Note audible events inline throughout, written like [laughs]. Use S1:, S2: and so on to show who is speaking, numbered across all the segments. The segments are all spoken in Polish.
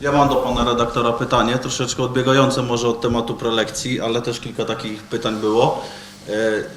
S1: Ja mam do pana redaktora pytanie, troszeczkę odbiegające może od tematu prelekcji, ale też kilka takich pytań było. E,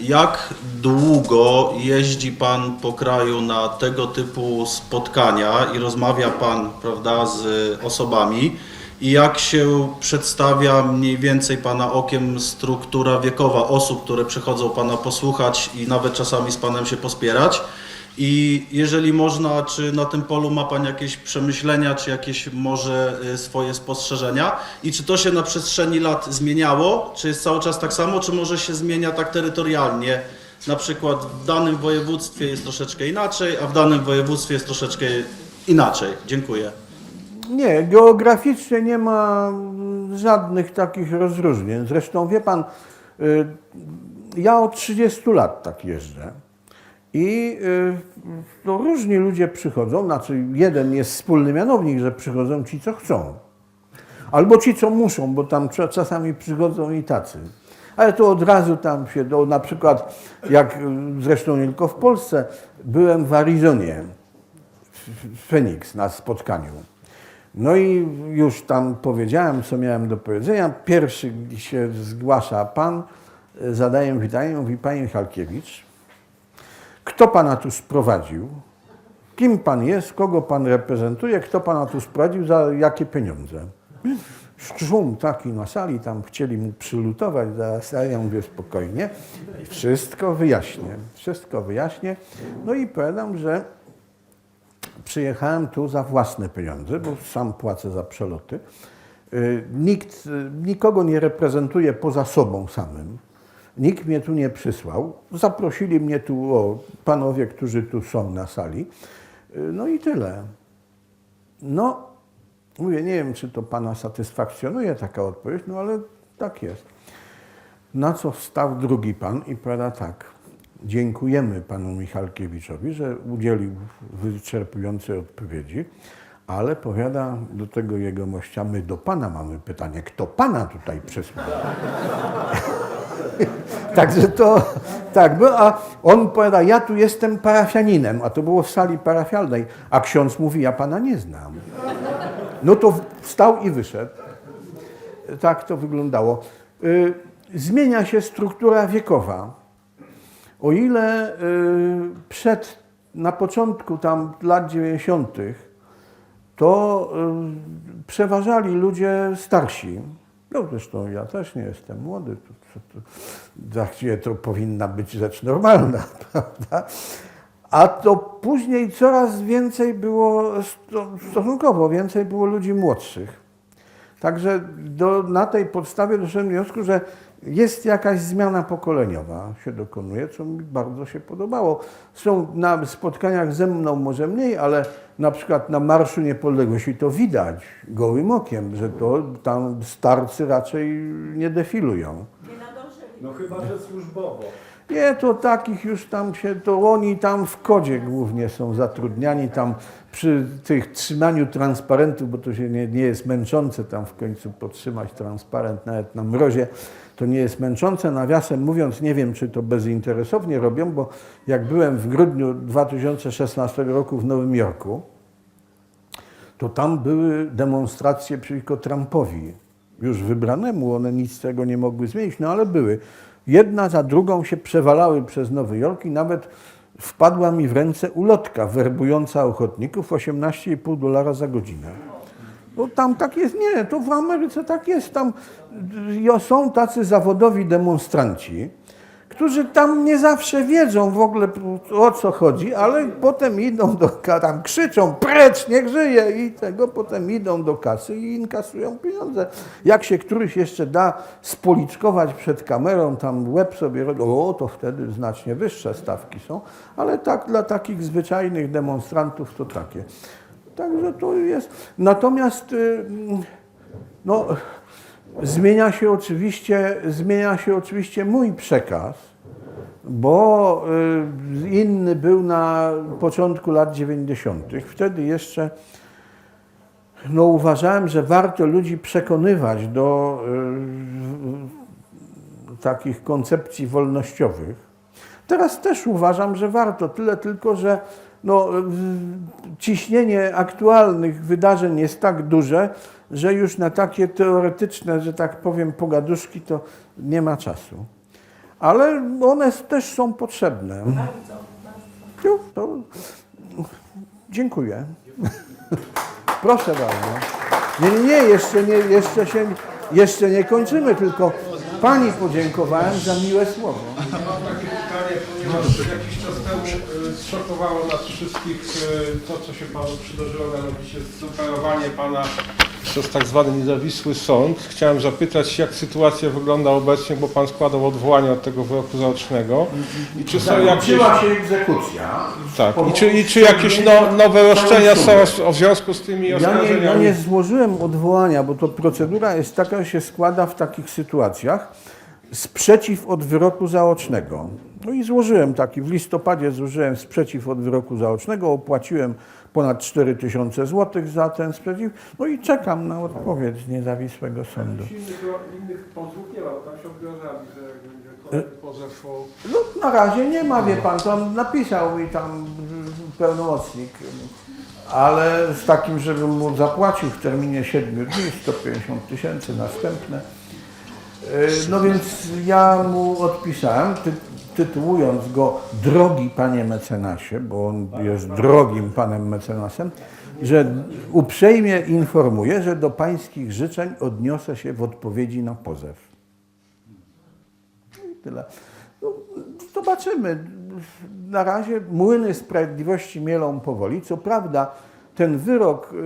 S1: Jak długo jeździ pan po kraju na tego typu spotkania i rozmawia pan, prawda, z osobami? I jak się przedstawia mniej więcej pana okiem struktura wiekowa osób, które przychodzą pana posłuchać i nawet czasami z panem się pospierać? I jeżeli można, czy na tym polu ma Pan jakieś przemyślenia, czy jakieś może y, swoje spostrzeżenia? I czy to się na przestrzeni lat zmieniało? Czy jest cały czas tak samo, czy może się zmienia tak terytorialnie? Na przykład w danym województwie jest troszeczkę inaczej, a w danym województwie jest troszeczkę inaczej. Dziękuję.
S2: Nie, geograficznie nie ma mm, żadnych takich rozróżnień. Zresztą wie pan, y, ja od 30 lat tak jeżdżę. I y, to różni ludzie przychodzą, znaczy jeden jest wspólny mianownik, że przychodzą ci, co chcą. Albo ci, co muszą, bo tam cza- czasami przychodzą i tacy. Ale to od razu tam się, do, na przykład, jak y, zresztą nie tylko w Polsce, byłem w Arizonie, w Phoenix na spotkaniu. No i już tam powiedziałem, co miałem do powiedzenia. Pierwszy się zgłasza pan, y, zadaję pytanie, mówi panie Michalkiewicz, kto pana tu sprowadził? Kim pan jest? Kogo pan reprezentuje? Kto pana tu sprowadził? Za jakie pieniądze? Szum taki na sali, tam chcieli mu przylutować, zaraz ja mówię spokojnie. I wszystko wyjaśnię, wszystko wyjaśnię. No i powiadam, że przyjechałem tu za własne pieniądze, bo sam płacę za przeloty. Y, Nikt, y, nikogo nie reprezentuje poza sobą samym. Nikt mnie tu nie przysłał. Zaprosili mnie tu o, panowie, którzy tu są na sali. Y, No i tyle. No, mówię, nie wiem, czy to pana satysfakcjonuje taka odpowiedź, no ale tak jest. Na co wstał drugi pan i powiada tak. Dziękujemy panu Michalkiewiczowi, że udzielił wyczerpującej odpowiedzi, ale powiada do tego jego mościa, my do pana mamy pytanie, kto pana tutaj przysłał? [laughs] [laughs] Także to, tak, bo, a on powiada, ja tu jestem parafianinem, a to było w sali parafialnej, a ksiądz mówi, ja pana nie znam. No to wstał i wyszedł. Tak to wyglądało. Y, Zmienia się struktura wiekowa. O ile y, przed, na początku tam lat 90. to y, przeważali ludzie starsi. No zresztą ja też nie jestem młody. To, to, to, powinna być rzecz normalna, [laughs] prawda? A to później coraz więcej było, sto- stosunkowo więcej było ludzi młodszych. Także do, na tej podstawie doszedłem do wniosku, że jest jakaś zmiana pokoleniowa się dokonuje, co mi bardzo się podobało. Są na spotkaniach ze mną może mniej, ale na przykład na Marszu Niepodległości to widać gołym okiem, że to tam starcy raczej nie defilują.
S3: No chyba, że służbowo.
S2: Nie, to takich już tam się, to oni tam w kodzie głównie są zatrudniani, tam przy tych trzymaniu transparentów, bo to się nie, nie jest męczące tam w końcu podtrzymać transparent nawet na mrozie, to nie jest męczące. Nawiasem mówiąc, nie wiem, czy to bezinteresownie robią, bo jak byłem w grudniu 2016 roku w Nowym Jorku, to tam były demonstracje przeciwko Trumpowi. Już wybranemu, one nic tego nie mogły zmienić, no ale były. Jedna za drugą się przewalały przez Nowy Jork i nawet wpadła mi w ręce ulotka werbująca ochotników 18,5 dolara za godzinę. Bo tam tak jest, nie, to w Ameryce tak jest. Tam są tacy zawodowi demonstranci, którzy tam nie zawsze wiedzą w ogóle o co chodzi, ale potem idą do, tam krzyczą precz, niech żyje i tego, potem idą do kasy i inkasują pieniądze. Jak się któryś jeszcze da spoliczkować przed kamerą, tam łeb sobie robi, o to wtedy znacznie wyższe stawki są, ale tak dla takich zwyczajnych demonstrantów to takie. Także to jest. Natomiast y, no, zmienia się oczywiście, zmienia się oczywiście mój przekaz, bo y, inny był na początku lat 90. Wtedy jeszcze no, uważałem, że warto ludzi przekonywać do y, takich koncepcji wolnościowych. Teraz też uważam, że warto, tyle tylko, że no, ciśnienie aktualnych wydarzeń jest tak duże, że już na takie teoretyczne, że tak powiem, pogaduszki to nie ma czasu. Ale one też są potrzebne. No, to dziękuję. [laughs] Proszę bardzo. Nie, nie, jeszcze nie, jeszcze się, jeszcze nie kończymy, tylko Pani podziękowałem za miłe słowo.
S4: Pytanie, ponieważ jakiś czas temu e, zszokowało nas wszystkich e, to, co się Panu przydarzyło, mianowicie zoperowanie Pana przez tak zwany niezawisły sąd. Chciałem zapytać, jak sytuacja wygląda obecnie, bo Pan składał odwołanie od tego wyroku zaocznego. I czy są jakieś...
S2: Zakończyła się egzekucja.
S4: Tak. I czy, i czy jakieś no, nowe roszczenia są w związku z tymi
S2: Ja nie,
S4: oskarżeniami?
S2: ja nie złożyłem odwołania, bo to procedura jest taka, że się składa w takich sytuacjach sprzeciw od wyroku zaocznego. No i złożyłem taki, w listopadzie złożyłem sprzeciw od wyroku zaocznego, opłaciłem ponad 4000 zł za ten sprzeciw, no i czekam na odpowiedź niezawisłego sądu.
S4: Innych, innych pozwów nie ma, bo tam się obwiązali, że jak będzie kolejny pozew o
S2: No na razie nie ma, wie pan, tam napisał mi tam pełnomocnik, ale z takim, żebym mu zapłacił w terminie 7 dni 150 tysięcy następne. Y, No więc ja mu odpisałem, tytułując go drogi panie mecenasie, bo on jest drogim panem mecenasem, że uprzejmie informuję, że do pańskich życzeń odniosę się w odpowiedzi na pozew. No i tyle. No, zobaczymy. Na razie młyny sprawiedliwości mielą powoli. Co prawda, ten wyrok y,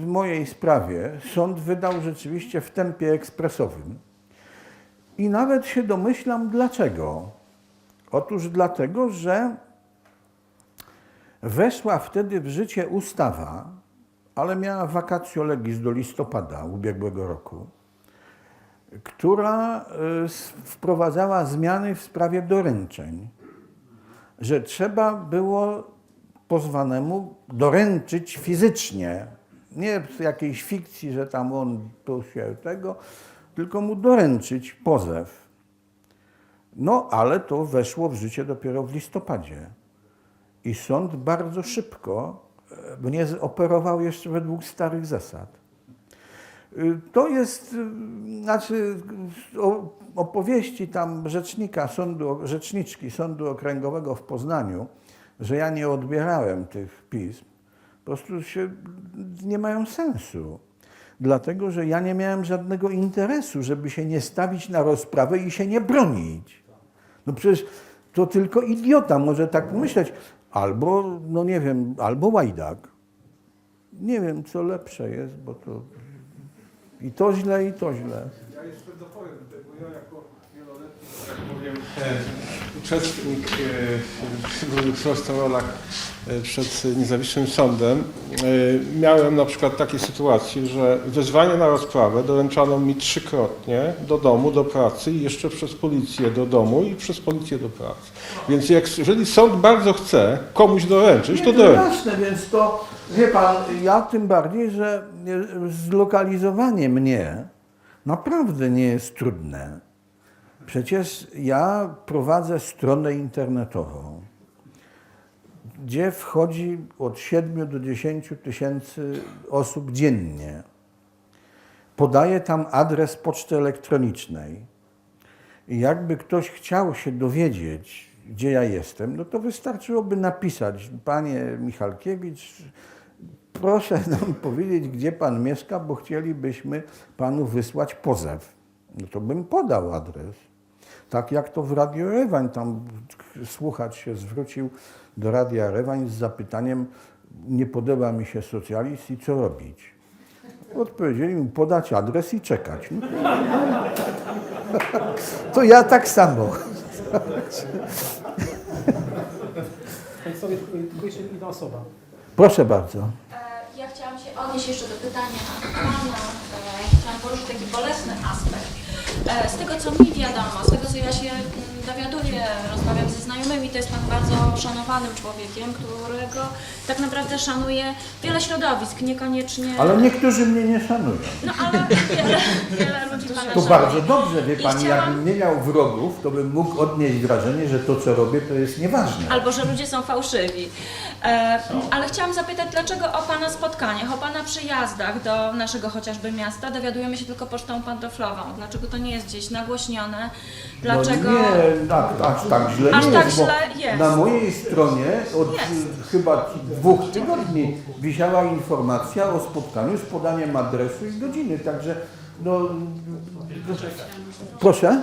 S2: w mojej sprawie sąd wydał rzeczywiście w tempie ekspresowym. I nawet się domyślam dlaczego. Otóż dlatego, że weszła wtedy w życie ustawa, ale miała vacatio legis do listopada ubiegłego roku która y, wprowadzała zmiany w sprawie doręczeń, że trzeba było pozwanemu doręczyć fizycznie, nie w jakiejś fikcji, że tam on tu się tego, tylko mu doręczyć pozew. No, ale to weszło w życie dopiero w listopadzie. I sąd bardzo szybko e, mnie operował jeszcze według starych zasad. Y, To jest, y, znaczy opowieści tam rzecznika sądu, rzeczniczki Sądu Okręgowego w Poznaniu, że ja nie odbierałem tych pism, po prostu się nie mają sensu. Dlatego, że ja nie miałem żadnego interesu, żeby się nie stawić na rozprawę i się nie bronić. No przecież to tylko idiota może tak myśleć. Albo, no nie wiem, albo łajdak. Nie wiem, co lepsze jest, bo to i to źle, i to źle.
S4: Ja jeszcze dopowiem, bo ja jako wieloletni, że tak powiem, e, uczestnik e, w różnych rolach e, przed niezawisłym sądem, e, miałem na przykład takie sytuacje, że wezwanie na rozprawę doręczano mi trzykrotnie do domu, do pracy i jeszcze przez policję do domu i przez policję do pracy. Więc jak, jeżeli sąd bardzo chce komuś doręczyć, to
S2: Nie, to
S4: doręczy.
S2: jasne, więc to, wie pan, ja tym bardziej, że zlokalizowanie mnie naprawdę nie jest trudne. Przecież ja prowadzę stronę internetową, gdzie wchodzi od 7 do 10 tysięcy osób dziennie. Podaję tam adres poczty elektronicznej. I jakby ktoś chciał się dowiedzieć, gdzie ja jestem, no to wystarczyłoby napisać, panie Michalkiewicz, proszę nam powiedzieć, gdzie pan mieszka, bo chcielibyśmy panu wysłać pozew. No to bym podał adres. Tak jak to w Radio Rewań, tam słuchacz się zwrócił do Radia Rewań z zapytaniem, nie podoba mi się socjalizm i co robić? Odpowiedzieli mu podać adres i czekać. No, to ja tak samo.
S5: Państwowie, tylko jeszcze inna osoba.
S2: Proszę bardzo.
S6: E, Ja chciałam się odnieść jeszcze do pytania pana. E, Chciałam poruszyć taki bolesny aspekt. E, Z tego co mi wiadomo, z tego co ja się dowiaduję, rozmawiam ze znajomymi, znajomymi, to jest Pan bardzo szanowanym człowiekiem, którego tak naprawdę szanuje wiele środowisk, niekoniecznie...
S2: Ale niektórzy mnie nie szanują.
S6: No ale wiele, wiele ludzi Pana
S2: To
S6: szanuje.
S2: bardzo dobrze, wie
S6: I
S2: Pani,
S6: chciałam-
S2: jakbym nie miał wrogów, to bym mógł odnieść wrażenie, że to, co robię, to jest nieważne.
S6: Albo że ludzie są fałszywi. E, ale chciałam zapytać, dlaczego o Pana spotkaniach, o Pana przyjazdach do naszego chociażby miasta dowiadujemy się tylko pocztą pantoflową? Dlaczego to nie jest gdzieś nagłośnione? Dlaczego...
S2: No nie, tak, aż tak źle
S6: Aż
S2: nie
S6: tak
S2: jest, bo
S6: źle jest.
S2: na mojej stronie od
S6: Jest.
S2: y, chyba dwóch tygodni wisiała informacja o spotkaniu z podaniem adresu i godziny, także no... Proszę?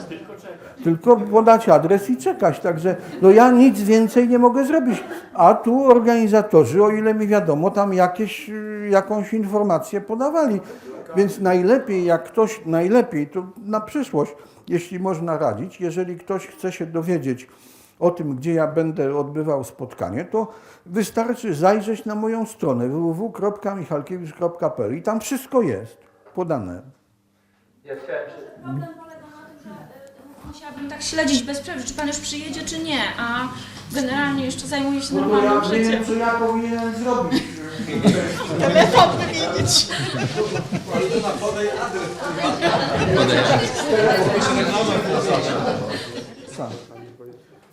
S2: Tylko podać adres i czekać, także no ja nic więcej nie mogę zrobić. A tu organizatorzy, o ile mi wiadomo, tam jakieś, y, jakąś informację podawali. Więc najlepiej, jak ktoś, najlepiej, to na przyszłość, jeśli można radzić, jeżeli ktoś chce się dowiedzieć o tym, gdzie ja będę odbywał spotkanie, to wystarczy zajrzeć na moją stronę www.michalkiewicz.pl i tam wszystko jest podane.
S6: Problem polega na tym, że y, musiałabym tak śledzić bez przerwy, czy Pan już przyjedzie, czy nie, a generalnie jeszcze zajmuję się
S2: No
S6: normalnym
S2: ja
S6: życiem.
S2: wiem, co ja powinienem zrobić. [laughs]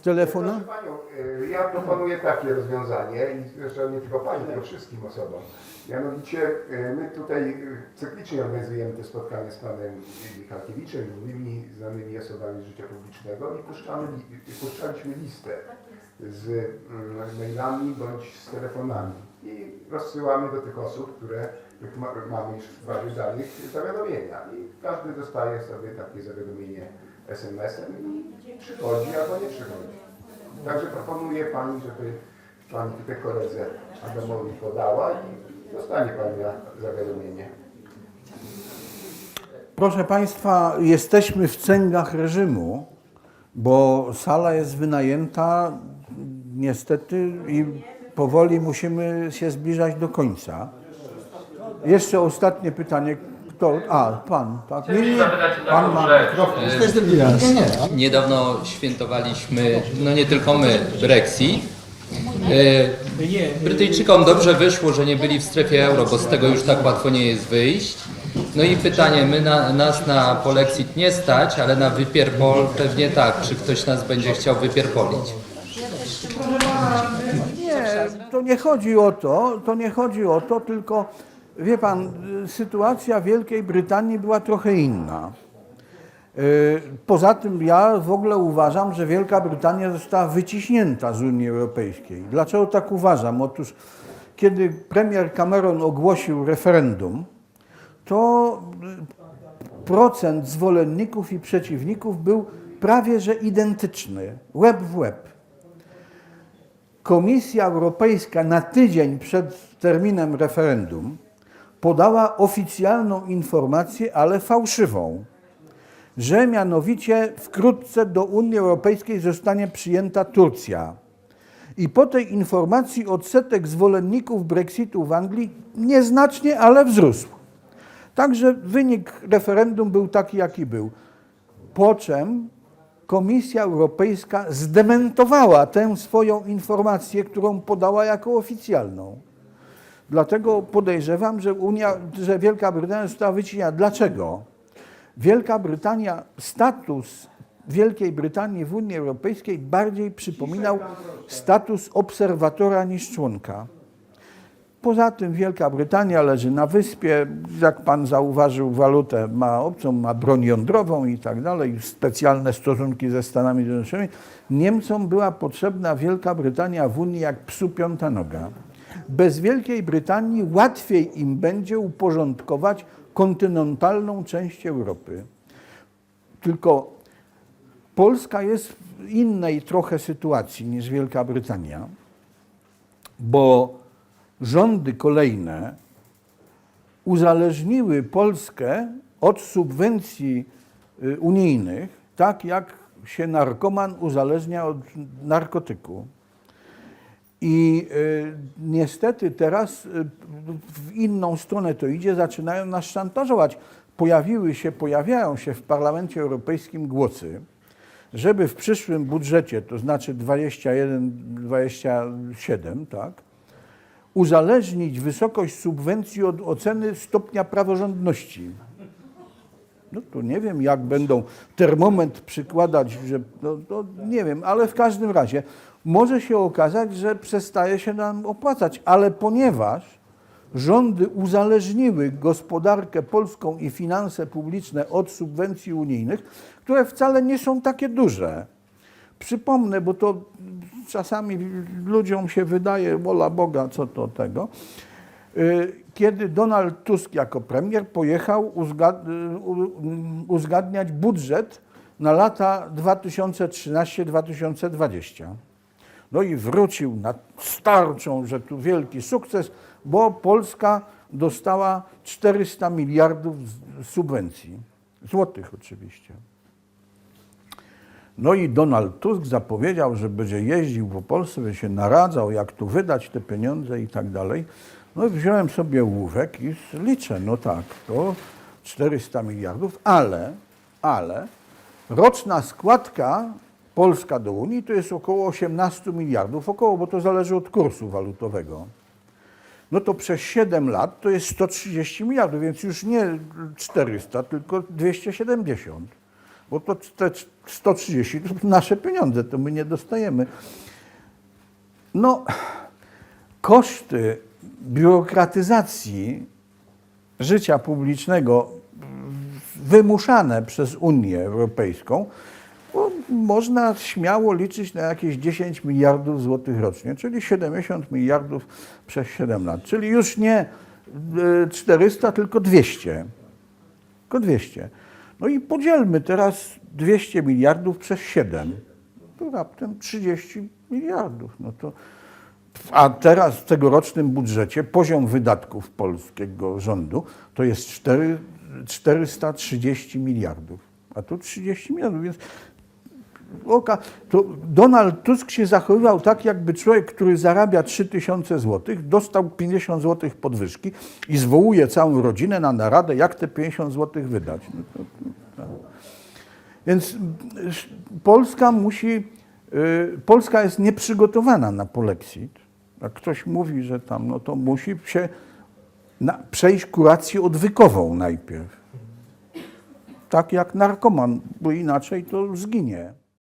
S2: Telefona?
S5: Panią, y, ja proponuję takie rozwiązanie i zresztą nie tylko Pani, tylko wszystkim osobom. Mianowicie y, my tutaj y, cyklicznie organizujemy te spotkania z Panem Michalkiewiczem i innymi znanymi osobami życia publicznego i puszczamy, puszczaliśmy listę z mm, mailami bądź z telefonami i rozsyłamy do tych osób, które mamy już w bazie danych zawiadomienia i każdy dostaje sobie takie zawiadomienie SMS-em i przychodzi albo nie przychodzi. Także proponuję Pani, żeby Pani tutaj koledze Adamowi podała i dostanie Pani zawiadomienie.
S2: Proszę Państwa, jesteśmy w cęgach reżimu, bo sala jest wynajęta niestety i powoli musimy się zbliżać do końca. Jeszcze ostatnie pytanie. Kto? A, pan, tak? Nie, nie, pan ma mikrofon.
S7: Niedawno świętowaliśmy, no nie tylko my, Brexit. E, Brytyjczykom dobrze wyszło, że nie byli w strefie euro, bo z tego już tak łatwo nie jest wyjść. No i pytanie, my na, nas na polexit nie stać, ale na wypierpol pewnie tak. Czy ktoś nas będzie chciał wypierpolić?
S2: To nie chodzi o to, to nie chodzi o to, tylko wie pan, sytuacja Wielkiej Brytanii była trochę inna. Y, Poza tym ja w ogóle uważam, że Wielka Brytania została wyciśnięta z Unii Europejskiej. Dlaczego tak uważam? Otóż kiedy premier Cameron ogłosił referendum, to procent zwolenników i przeciwników był prawie że identyczny, łeb w łeb. Komisja Europejska na tydzień przed terminem referendum podała oficjalną informację, ale fałszywą, że mianowicie wkrótce do Unii Europejskiej zostanie przyjęta Turcja. I po tej informacji odsetek zwolenników Brexitu w Anglii nieznacznie, ale wzrósł. Także wynik referendum był taki, jaki był. Po czym Komisja Europejska zdementowała tę swoją informację, którą podała jako oficjalną. Dlatego podejrzewam, że, Unia, że Wielka Brytania została wycięta. Dlaczego? Wielka Brytania, status Wielkiej Brytanii w Unii Europejskiej bardziej przypominał status obserwatora niż członka. Poza tym Wielka Brytania leży na wyspie, jak pan zauważył, walutę ma obcą, ma broń jądrową i tak dalej, specjalne stosunki ze Stanami Zjednoczonymi. Niemcom była potrzebna Wielka Brytania w Unii jak psu piąta noga. Bez Wielkiej Brytanii łatwiej im będzie uporządkować kontynentalną część Europy. Tylko Polska jest w innej trochę sytuacji niż Wielka Brytania, bo rządy kolejne uzależniły Polskę od subwencji y, unijnych, tak jak się narkoman uzależnia od narkotyku. I y, niestety teraz y, w inną stronę to idzie, zaczynają nas szantażować. Pojawiły się, pojawiają się w Parlamencie Europejskim głosy, żeby w przyszłym budżecie, to znaczy 21-27, tak, uzależnić wysokość subwencji od oceny stopnia praworządności. No to nie wiem, jak będą termometr przykładać, że no, no, nie wiem, ale w każdym razie może się okazać, że przestaje się nam opłacać, ale ponieważ rządy uzależniły gospodarkę polską i finanse publiczne od subwencji unijnych, które wcale nie są takie duże. Przypomnę, bo to czasami ludziom się wydaje, wola Boga, co to tego. Y, Kiedy Donald Tusk jako premier pojechał uzgadniać budżet na lata 2013-2020. No i wrócił na starczą, że tu wielki sukces, bo Polska dostała 400 miliardów subwencji. Złotych oczywiście. No i Donald Tusk zapowiedział, że będzie jeździł po Polsce, będzie się naradzał, jak tu wydać te pieniądze i tak dalej. No i wziąłem sobie ołówek i liczę, no tak, to 400 miliardów, ale, ale roczna składka Polska do Unii to jest około 18 miliardów, około, bo to zależy od kursu walutowego. No to przez 7 lat to jest 130 miliardów, więc już nie 400, tylko 270. Bo to te 130 to nasze pieniądze, to my nie dostajemy. No, koszty biurokratyzacji życia publicznego wymuszane przez Unię Europejską, można śmiało liczyć na jakieś 10 miliardów złotych rocznie, czyli 70 miliardów przez 7 lat, czyli już nie e, 400, tylko 200. Tylko 200. No i podzielmy teraz 200 miliardów przez 7. To raptem 30 miliardów. No to, a teraz w tegorocznym budżecie poziom wydatków polskiego rządu to jest 4, 430 miliardów. A tu 30 miliardów, więc oka, to Donald Tusk się zachowywał tak, jakby człowiek, który zarabia 3000 zł, dostał 50 zł podwyżki i zwołuje całą rodzinę na naradę, jak te 50 zł wydać. No to. Więc Polska musi, y, Polska jest nieprzygotowana na polexit. Jak ktoś mówi, że tam, no to musi się na, przejść kurację odwykową najpierw. Tak jak narkoman, bo inaczej to zginie.